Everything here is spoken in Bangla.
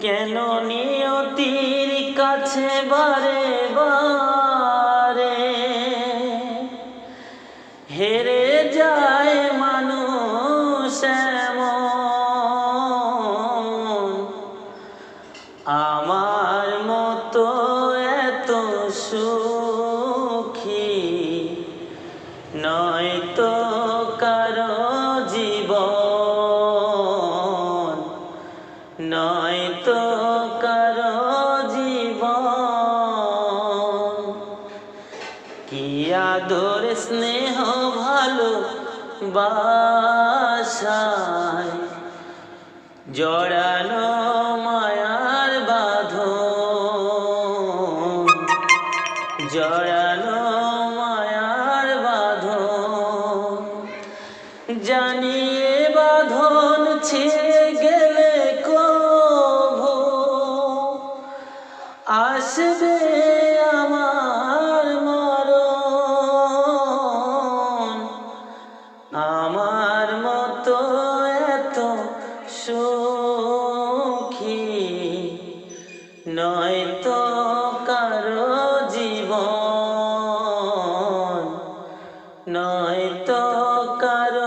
কেন নিয়তির কাছে বারে বারে হেরে যায় মানুষ আমার মতো এত সুখী নয়তো কারও জীবন। কি আদর, স্নেহ ভালো বাসায় জড়ানো মায়ার বাঁধন। জড়ানো মায়ার বাঁধন। জানিয়ে বাঁধন ছিঁড়ে আসবে আমার মরণ। আমার মতো এত সুখী নয়তো কারও জীবন। নয় তো কারও